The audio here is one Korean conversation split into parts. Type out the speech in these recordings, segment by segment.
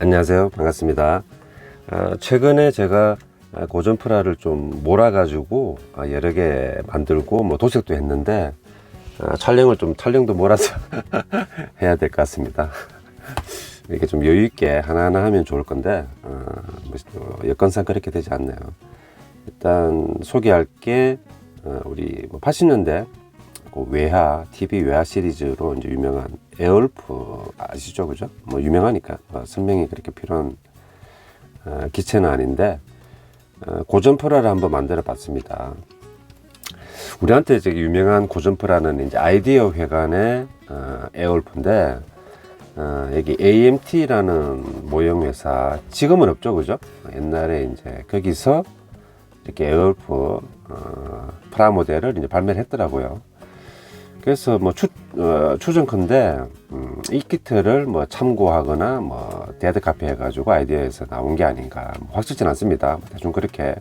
안녕하세요. 반갑습니다. 아, 최근에 제가 아, 고전프라를 좀 몰아가지고 아, 여러 개 만들고 뭐 도색도 했는데 아, 촬영을 좀 촬영도 몰아서 해야 될 것 같습니다. 이렇게 좀 여유 있게 하나하나 하면 좋을 건데 어, 뭐, 어, 여건상 그렇게 되지 않네요. 일단 소개할 게 어, 우리 뭐 80년대 그 외화 TV 외화 시리즈로 이제 유명한 에어울프 아시죠, 그죠? 뭐 유명하니까 어, 설명이 그렇게 필요한 어, 기체는 아닌데 어, 고전프라를 한번 만들어 봤습니다. 우리한테 되게 유명한 고전프라는 이제 아이디어 회관의 어, 에어울프인데 어, 여기 AMT라는 모형 회사 지금은 없죠, 그죠? 옛날에 이제 거기서 이렇게 에어울프 어, 프라 모델을 이제 발매를 했더라고요. 그래서 뭐 추, 어, 추정컨대 음, 이 키트를 뭐 참고하거나 뭐 데드 카피 해가지고 아이디어에서 나온 게 아닌가 뭐 확실치 는 않습니다. 뭐 대충 그렇게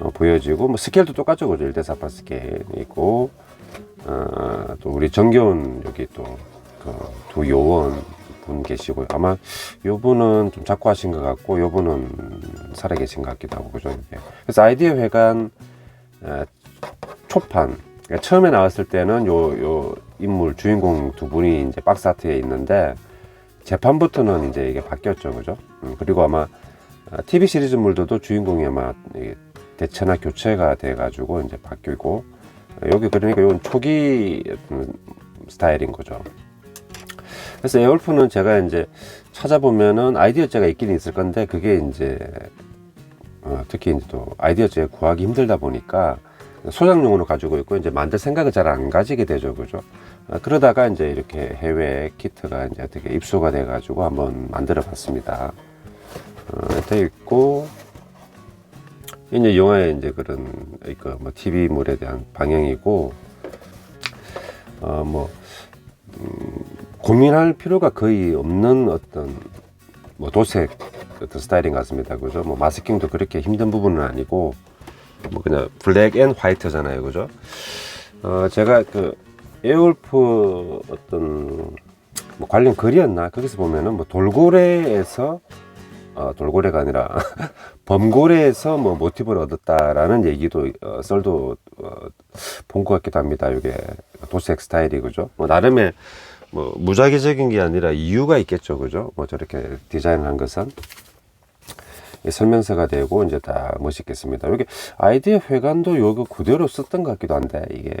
어, 보여지고 뭐 스케일도 똑같죠, 그죠? 1대 4파 스케일이고 어, 또 우리 정겨운 여기 또그 두 요원 분 계시고요. 아마 요 분은 좀 자꾸 하신 것 같고 요 분은 살아 계신 것 같기도 하고 그죠? 이게. 그래서 아이디어 회관 어, 초판 그러니까 처음에 나왔을 때는 요, 요 인물 주인공 두 분이 이제 박스 아트에 있는데 재판부터는 이제 이게 바뀌었죠, 그죠? 음, 그리고 아마 TV 시리즈물들도 주인공이 아마 대체나 교체가 돼가지고 이제 바뀌고 여기 그러니까 이건 초기 스타일인 거죠. 그래서 에어울프는 제가 이제 찾아보면은 아이디어제가 있긴 있을 건데 그게 이제 어, 특히 이제 또 아이디어제 구하기 힘들다 보니까 소장용으로 가지고 있고 이제 만들 생각을 잘 안 가지게 되죠, 그죠? 아, 그러다가 이제 이렇게 해외 키트가 이제 어떻게 입수가 돼가지고 한번 만들어봤습니다. 어, 돼 있고 이제 영화의 이제 그런 그뭐 TV물에 대한 방향이고 어뭐 음, 고민할 필요가 거의 없는 어떤 뭐 도색 어떤 스타일인 것 같습니다, 그죠? 뭐 마스킹도 그렇게 힘든 부분은 아니고. 뭐 그냥 블랙 앤 화이트잖아요, 그죠? 어, 제가 그 에어울프 어떤 뭐 관련 글이었나 거기서 보면은 뭐 돌고래에서 어, 돌고래가 아니라 범고래에서 뭐 모티브를 얻었다라는 얘기도 어, 썰도 어, 본 것 같기도 합니다. 이게 도색 스타일이 그죠? 뭐 나름의 뭐 무작위적인 게 아니라 이유가 있겠죠, 그죠? 뭐 저렇게 디자인한 것은. 이 설명서가 되고 이제 다 멋있겠습니다. 여기 아이디어 회관도 요거 그대로 썼던 것 같기도 한데 이게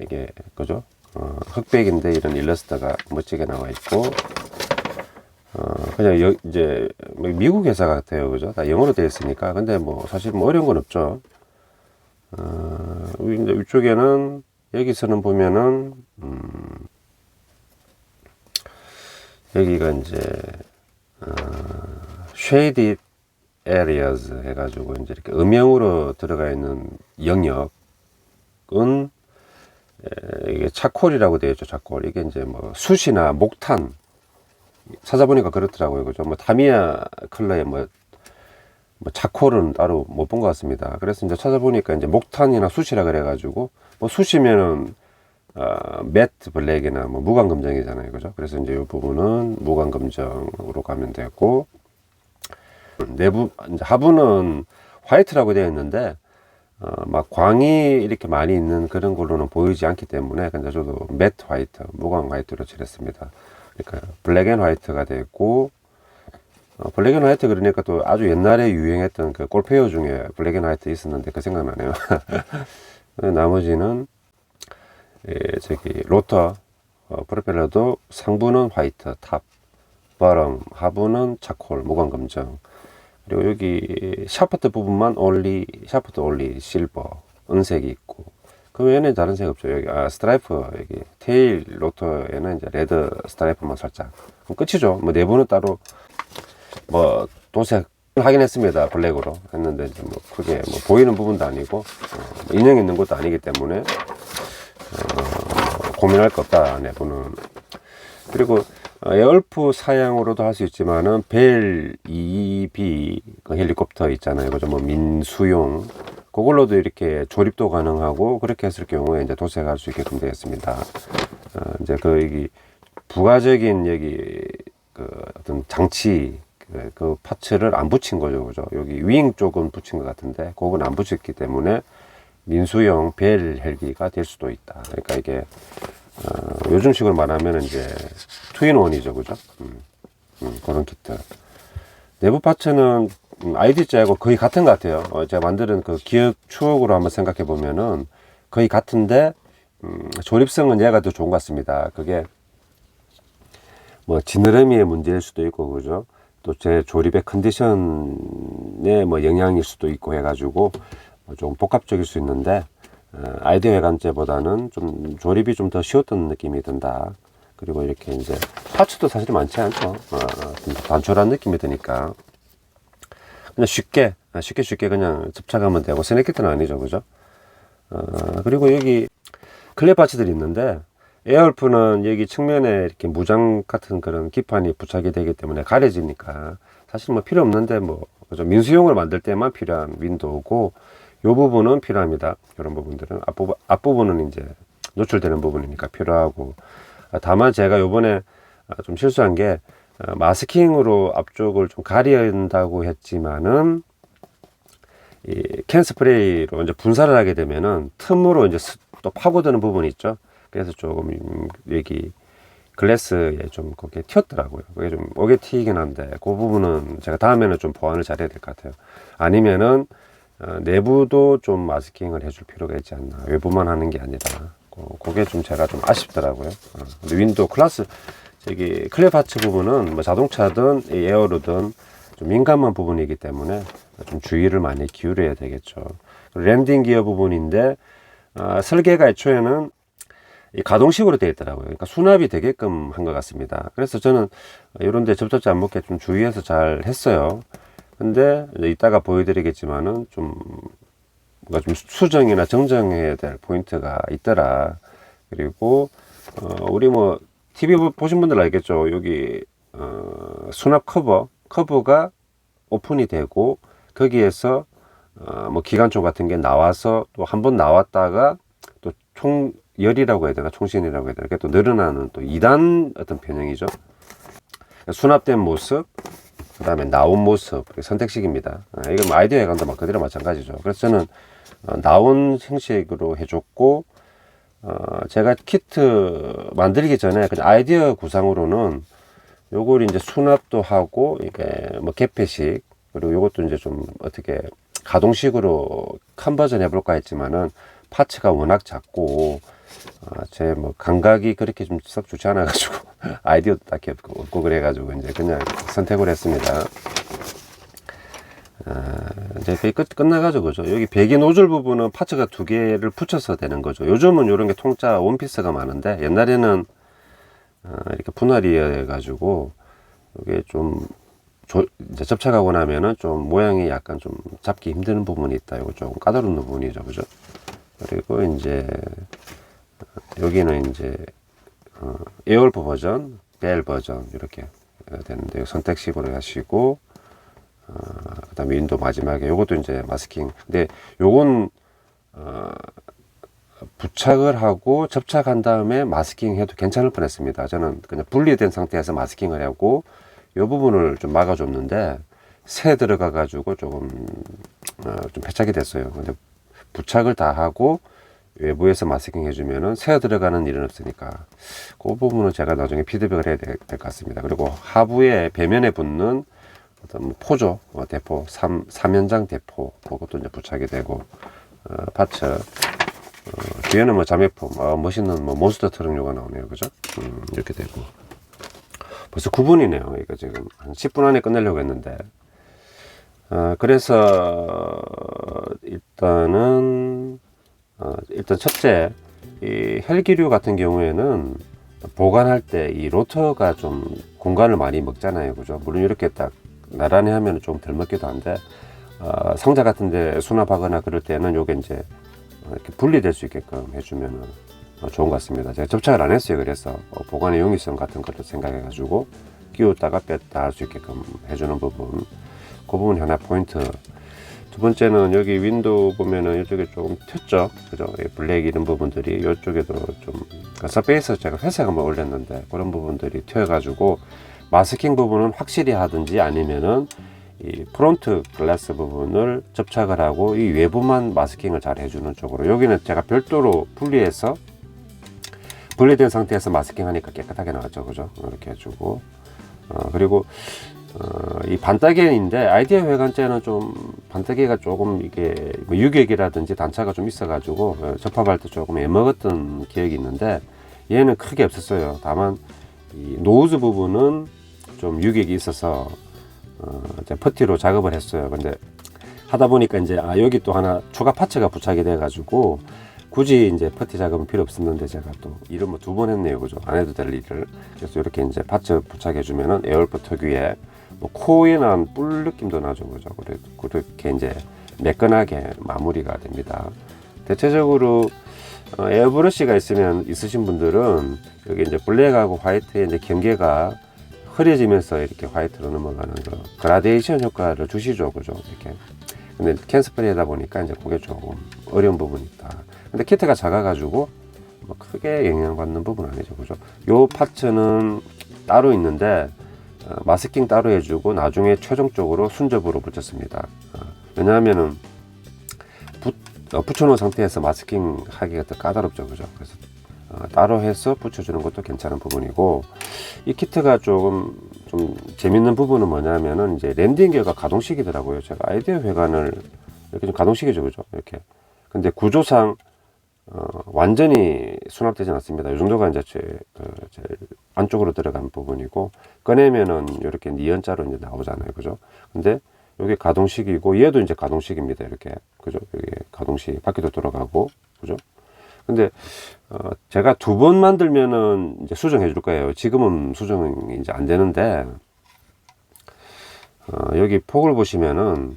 이게 그죠? 어, 흑백인데 이런 일러스트가 멋지게 나와 있고 어, 그냥 여, 이제 뭐 미국 회사 같아요, 그죠? 다 영어로 되어 있으니까 근데 뭐 사실 뭐 어려운 건 없죠. 어, 이제 이쪽에는 여기서는 보면은 음, 여기가 이제 어, 쉐이디 areas 해가지고 이제 이렇게 음영으로 들어가 있는 영역은 에, 이게 차콜이라고 되어 있죠. 차콜. 이게 이제 뭐 숯이나 목탄 찾아보니까 그렇더라고요. 그죠? 뭐 타미야 컬러의 뭐, 뭐 차콜은 따로 못 본 것 같습니다. 그래서 이제 찾아보니까 이제 목탄이나 숯이라 그래가지고 뭐 숯이면은 어, 매트 블랙이나 뭐 무광 검정이잖아요. 그죠? 그래서 이제 이 부분은 무광 검정으로 가면 되고 내부 하부는 화이트라고 되어 있는데 어, 막 광이 이렇게 많이 있는 그런 걸로는 보이지 않기 때문에 근데 저도 매트 화이트, 무광 화이트로 칠했습니다. 그러니까 블랙 앤 화이트가 되고 어, 블랙 앤 화이트 그러니까 또 아주 옛날에 유행했던 그 골페어 중에 블랙 앤 화이트 있었는데 그 생각나네요. 나머지는 예, 저기 로터 어, 프로펠러도 상부는 화이트 탑, 버럼 하부는 차콜 무광 검정 그리고 여기 샤프트 부분만 올리 샤프트 올리 실버 은색이 있고 그 외에는 다른 색 없죠 여기 아 스트라이프 여기 테일 로터에는 이제 레드 스트라이프만 살짝. 그럼 끝이죠. 뭐 내부는 따로 뭐 도색 확인했습니다. 블랙으로. 했는데 이제 뭐 크게 뭐 보이는 부분도 아니고 어, 뭐 인형 있는 것도 아니기 때문에 어, 고민할 거 없다. 내부는. 그리고 어, 에어울프 사양으로도 할 수 있지만은 벨 EB 그 헬리콥터 있잖아요. 그죠? 뭐 민수용 그걸로도 이렇게 조립도 가능하고 그렇게 했을 경우에 이제 도색할 수 있게끔 되었습니다. 어, 이제 그 여기 부가적인 여기 그 어떤 장치 예, 그 파츠를 안 붙인 거죠, 그죠? 여기 윙 쪽은 붙인 것 같은데, 그건 안 붙였기 때문에 민수형 벨 헬기가 될 수도 있다. 그러니까 이게 어, 요즘 식으로 말하면 이제 투인원이죠, 그죠? 음, 음, 그런 키트. 내부 파츠는 음, 아이디자하고 거의 같은 것 같아요. 어, 제가 만드는 그 기억 추억으로 한번 생각해 보면은 거의 같은데 음, 조립성은 얘가 더 좋은 것 같습니다. 그게 뭐 지느러미의 문제일 수도 있고 그죠? 또 제 조립의 컨디션에 뭐 영향일 수도 있고 해가지고 뭐좀 복합적일 수 있는데 어, 아이디어 외관제보다는 좀 조립이 좀 더 쉬웠던 느낌이 든다. 그리고 이렇게 이제 파츠도 사실 많지 않죠. 어, 좀 단촐한 느낌이 드니까 그냥 쉽게 아, 쉽게 쉽게 그냥 접착하면 되고 스네키트는 아니죠, 그죠? 어, 그리고 여기 클랩 파츠들이 있는데 에어울프는 여기 측면에 이렇게 무장 같은 그런 기판이 부착이 되기 때문에 가려지니까 사실 뭐 필요 없는데 뭐 그죠? 민수용을 만들 때만 필요한 윈도우고 요 부분은 필요합니다. 이런 부분들은 앞부분, 앞부분은 이제 노출되는 부분이니까 필요하고 아, 다만 제가 요번에 아, 좀 실수한 게 아, 마스킹으로 앞쪽을 좀 가린다고 했지만은 이캔 스프레이로 이제 분사를 하게 되면은 틈으로 이제 스- 또 파고드는 부분이 있죠. 그래서 조금 음, 여기 글래스에 좀 그게 튀었더라고요. 그게 좀 오게 튀긴 한데 그 부분은 제가 다음에는 좀 보완을 잘해야 될 것 같아요. 아니면은 어, 내부도 좀 마스킹을 해줄 필요가 있지 않나. 외부만 하는 게 아니라. 그, 그게 좀 제가 좀 아쉽더라고요. 어, 근데 윈도우 클래스, 저기 클레파츠 부분은 뭐 자동차든 이 에어로든 좀 민감한 부분이기 때문에 좀 주의를 많이 기울여야 되겠죠. 랜딩 기어 부분인데, 아, 설계가 애초에는 이 가동식으로 되어 있더라고요. 그러니까 수납이 되게끔 한 것 같습니다. 그래서 저는 이런 데 접착제 안 먹게 좀 주의해서 잘 했어요. 근데 이따가 보여드리겠지만은 좀 뭔가 좀 수정이나 정정해야 될 포인트가 있더라. 그리고 어 우리 뭐 TV 보- 보신 분들 알겠죠. 여기 어 수납 커버 커버가 오픈이 되고 거기에서 어 뭐 기관총 같은 게 나와서 또 한 번 나왔다가 또 총 열이라고 해야 되나 총신이라고 해야 되나 이게 또 늘어나는 또 2단 어떤 변형이죠. 수납된 모습 그 다음에 나온 모습 선택식입니다. 아, 이건 뭐 아이디어 예감도 막 그대로 마찬가지죠. 그래서 저는 어, 나온 형식으로 해줬고 어, 제가 키트 만들기 전에 아이디어 구상으로는 요걸 이제 수납도 하고 이게 뭐 개폐식 그리고 요것도 이제 좀 어떻게 가동식으로 컨버전 해볼까 했지만은 파츠가 워낙 작고 어, 제 뭐 감각이 그렇게 좀 썩 좋지 않아가지고 아이디어도 딱히 없고, 없고 그래가지고 이제 그냥 선택을 했습니다. 아, 이제 끝, 끝나가지고 그죠. 여기 배기 노즐 부분은 파츠가 두 개를 붙여서 되는 거죠. 요즘은 이런 게 통짜 원피스가 많은데 옛날에는 어, 이렇게 분할이어가지고 이게 좀 조, 이제 접착하고 나면은 좀 모양이 약간 좀 잡기 힘든 부분이 있다. 이거 좀 까다로운 부분이죠, 그죠? 그리고 이제 어, 여기는 이제 어, 에어울프 버전, 벨 버전 이렇게 어, 되는데 선택식으로 하시고 어, 그다음에 윈도 마지막에 요것도 이제 마스킹. 근데 요건 어, 부착을 하고 접착한 다음에 마스킹 해도 괜찮을 뻔했습니다. 저는 그냥 분리된 상태에서 마스킹을 하고 요 부분을 좀 막아줬는데 새 들어가 가지고 조금 어, 좀 패착이 됐어요. 근데 부착을 다 하고 외부에서 마스킹 해주면은 새 들어가는 일은 없으니까 그 부분은 제가 나중에 피드백을 해야 될 것 같습니다. 그리고 하부에 배면에 붙는 어떤 뭐 포조 어, 대포 삼, 삼연장 대포. 그것도 이제 부착이 되고 어, 파츠. 어, 뒤에는 뭐 자매품. 어, 멋있는 뭐 몬스터 트럭류가 나오네요. 그죠? 음, 이렇게 되고. 벌써 9분이네요. 이거 지금 한 10분 안에 끝내려고 했는데. 어, 그래서 일단은 어, 일단 첫째 이 헬기류 같은 경우에는 보관할 때 이 로터가 좀 공간을 많이 먹잖아요 그죠 물론 이렇게 딱 나란히 하면 좀 덜 먹기도 한데 어, 상자 같은 데 수납하거나 그럴 때는 요게 이제 어, 이렇게 분리될 수 있게끔 해주면 어, 좋은 것 같습니다. 제가 접착을 안 했어요. 그래서 어, 보관의 용이성 같은 것도 생각해 가지고 끼웠다가 뺐다 할 수 있게끔 해주는 부분 그 부분 하나 포인트 두 번째는 여기 윈도우 보면은 이쪽에 조금 튀었죠. 그죠? 이 블랙 이런 부분들이 이쪽에도 좀, 그 서페이스 제가 회색 한번 올렸는데 그런 부분들이 튀어 가지고 마스킹 부분은 확실히 하든지 아니면은 이 프론트 글라스 부분을 접착을 하고 이 외부만 마스킹을 잘 해주는 쪽으로 여기는 제가 별도로 분리해서 분리된 상태에서 마스킹 하니까 깨끗하게 나왔죠 그죠 이렇게 해주고 어, 그리고 어, 이 반따개인데 아이디어 회관째는 좀 반따개가 조금 이게 뭐 유격이라든지 단차가 좀 있어가지고 어, 접합할 때 조금 애먹었던 기억이 있는데 얘는 크게 없었어요. 다만 이 노즈 부분은 좀 유격이 있어서 어, 이제 퍼티로 작업을 했어요. 근데 하다 보니까 이제 아 여기 또 하나 추가 파츠가 부착이 돼가지고 굳이 이제 퍼티 작업은 필요 없었는데 제가 또 일을 뭐두 번 했네요, 그죠? 안 해도 될 일을 그래서 이렇게 이제 파츠 부착해 주면은 에어얼프 특유의 뭐 코에 난뿔 느낌도 나죠, 그죠? 그렇게 이제 매끈하게 마무리가 됩니다. 대체적으로 어, 에어브러쉬가 있으면 있으신 분들은 여기 이제 블랙하고 화이트의 이제 경계가 흐려지면서 이렇게 화이트로 넘어가는 그 그라데이션 효과를 주시죠, 그죠? 이렇게. 근데 캔스프레이다 보니까 이제 그게 조금 어려운 부분이 있다. 근데 키트가 작아가지고 뭐 크게 영향받는 부분은 아니죠, 그죠? 요 파츠는 따로 있는데 어, 마스킹 따로 해주고 나중에 최종적으로 순접으로 붙였습니다. 어, 왜냐하면은 붙, 어, 붙여놓은 상태에서 마스킹 하기가 더 까다롭죠, 그죠? 그래서 어, 따로 해서 붙여주는 것도 괜찮은 부분이고 이 키트가 조금 좀 재밌는 부분은 뭐냐면은 이제 랜딩 기어가 가동식이더라고요. 제가 아이디어 회관을 이렇게 좀 가동식이죠, 그죠? 이렇게. 근데 구조상 어, 완전히 수납되진 않습니다. 이 정도가 이제 제, 그, 제일 안쪽으로 들어간 부분이고 꺼내면은 이렇게 니은자로 이제 나오잖아요, 그죠? 근데 여기 가동식이고 얘도 이제 가동식입니다, 이렇게 그죠? 여기 가동식 바퀴도 돌아가고 그죠? 근데 어, 제가 두 번 만들면은 이제 수정해 줄 거예요. 지금은 수정이 이제 안 되는데 어, 여기 폭을 보시면은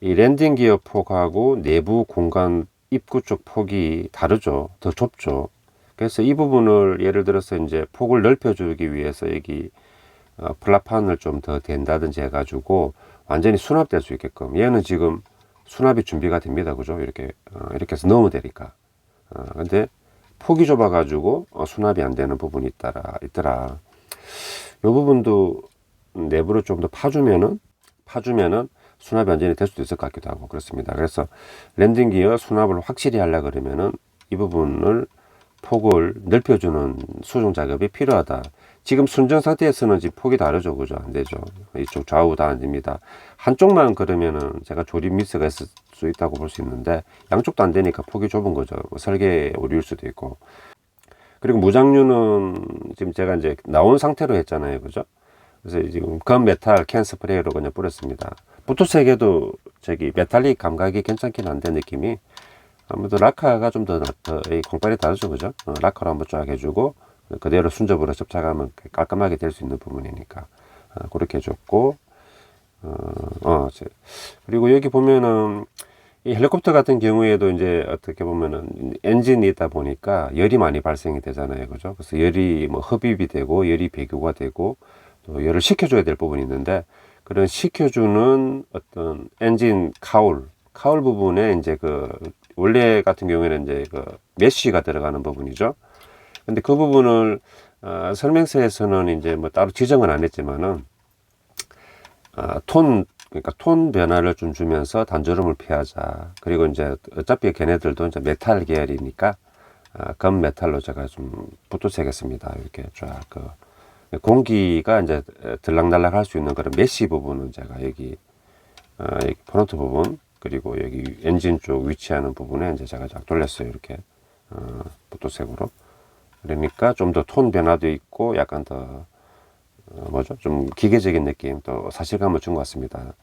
이 랜딩 기어 폭하고 내부 공간 입구 쪽 폭이 다르죠. 더 좁죠. 그래서 이 부분을 예를 들어서 이제 폭을 넓혀주기 위해서 여기 어, 플라판을 좀더 댄다든지 해가지고 완전히 수납될 수 있게끔 얘는 지금 수납이 준비가 됩니다. 그죠? 이렇게 어, 이렇게 해서 넣으면 되니까. 어, 근데 폭이 좁아 가지고 어, 수납이 안 되는 부분이 있더라. 있더라. 이 부분도 내부를 좀더 파주면은 파주면은 수납이 완전히 될 수도 있을 것 같기도 하고 그렇습니다. 그래서 랜딩 기어 수납을 확실히 하려 그러면은 이 부분을 폭을 넓혀주는 수정 작업이 필요하다. 지금 순정 상태에서는 지금 폭이 다르죠, 그죠? 안 되죠. 이쪽 좌우 다 안 됩니다. 한쪽만 그러면은 제가 조립 미스가 있을 수 있다고 볼 수 있는데 양쪽도 안 되니까 폭이 좁은 거죠. 뭐 설계 오류일 수도 있고. 그리고 무장류는 지금 제가 이제 나온 상태로 했잖아요, 그죠? 그래서 지금 검 메탈 캔 스프레이로 그냥 뿌렸습니다. 부토색에도 저기 메탈릭 감각이 괜찮긴 한데 느낌이 아무래도 라카가 좀 더 이 공빨이 다르죠, 그죠? 어, 라카로 한번 쫙 해주고 그대로 순접으로 접착하면 깔끔하게 될 수 있는 부분이니까 어, 그렇게 해줬고 어, 어, 제- 그리고 여기 보면은 이 헬리콥터 같은 경우에도 이제 어떻게 보면은 엔진이 있다 보니까 열이 많이 발생이 되잖아요, 그죠? 그래서 열이 뭐 흡입이 되고 열이 배교가 되고 또 열을 식혀줘야 될 부분이 있는데 그런 식혀주는 어떤 엔진 카울 카울 부분에 이제 그 원래 같은 경우에는 이제 그 메쉬가 들어가는 부분이죠. 근데 그 부분을 어, 설명서에서는 이제 뭐 따로 지정은 안 했지만은 아, 톤 그러니까 톤 변화를 좀 주면서 단조름을 피하자. 그리고 이제 어차피 걔네들도 이제 메탈 계열이니까 아, 금 메탈로 제가 좀 붓도색했습니다. 이렇게 쫙 그 공기가 이제 들락날락 할 수 있는 그런 메쉬 부분은 제가 여기 어, 여기 프론트 부분 그리고 여기 엔진 쪽 위치하는 부분에 이제 제가 쫙 돌렸어요. 이렇게 어, 붓도색으로. 그러니까 좀 더 톤 변화도 있고 약간 더 어, 뭐죠? 좀 기계적인 느낌, 또 사실감을 준 것 같습니다.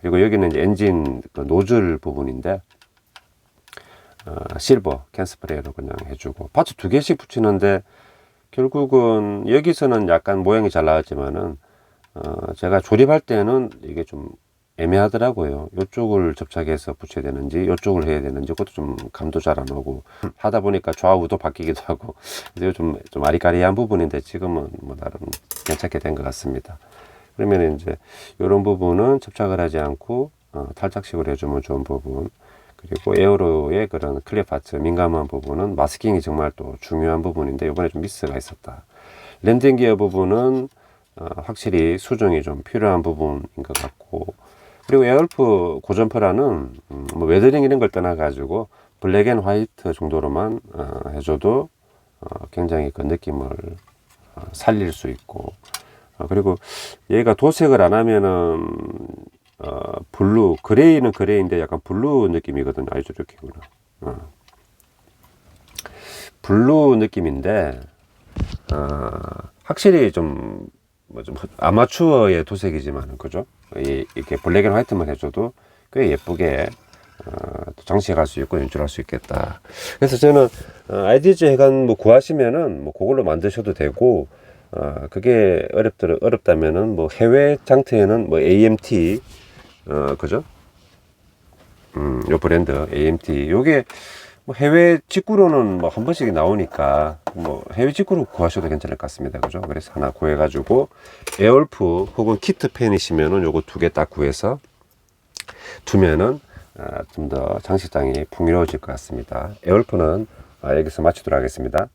그리고 여기는 이제 엔진 그 노즐 부분인데, 어, 실버 캔 스프레이로 그냥 해주고, 파츠 두 개씩 붙이는데, 결국은 여기서는 약간 모양이 잘 나왔지만은, 어, 제가 조립할 때는 이게 좀 애매하더라고요. 이쪽을 접착해서 붙여야 되는지, 이쪽을 해야 되는지, 그것도 좀 감도 잘 안 오고, 하다 보니까 좌우도 바뀌기도 하고, 좀, 좀 아리까리한 부분인데, 지금은 뭐 나름 괜찮게 된 것 같습니다. 그러면 이제 이런 부분은 접착을 하지 않고 어, 탈착식으로 해주면 좋은 부분 그리고 에어로의 그런 클리어 파트 민감한 부분은 마스킹이 정말 또 중요한 부분인데 이번에 좀 미스가 있었다. 랜딩 기어 부분은 어, 확실히 수정이 좀 필요한 부분인 것 같고 그리고 에어울프 고전프라는 음, 뭐 웨더링 이런 걸 떠나가지고 블랙 앤 화이트 정도로만 어, 해줘도 어, 굉장히 그 느낌을 어, 살릴 수 있고 어, 그리고 얘가 도색을 안 하면은 어, 블루 그레이는 그레이인데 약간 블루 느낌이거든요. 아주 이렇게 구나. 어. 블루 느낌인데 어, 확실히 좀, 뭐 좀 아마추어의 도색이지만 그죠? 이, 이렇게 블랙 앤 화이트만 해줘도 꽤 예쁘게 어, 또 장식할 수 있고 연출할 수 있겠다. 그래서 저는 어, 아이디즈 해관 뭐 구하시면은 뭐 그걸로 만드셔도 되고 어, 그게 어렵더 어렵다면은 뭐 해외 장터에는 뭐 AMT 어 그죠? 음, 요 브랜드 AMT 요게 뭐 해외 직구로는 뭐 한 번씩 나오니까 뭐 해외 직구로 구하셔도 괜찮을 것 같습니다. 그죠? 그래서 하나 구해가지고 에어울프 혹은 키트 펜이시면은 요거 두 개 딱 구해서 두면은 아, 좀더 장식장이 풍요로워질 것 같습니다. 에어울프는 아, 여기서 마치도록 하겠습니다.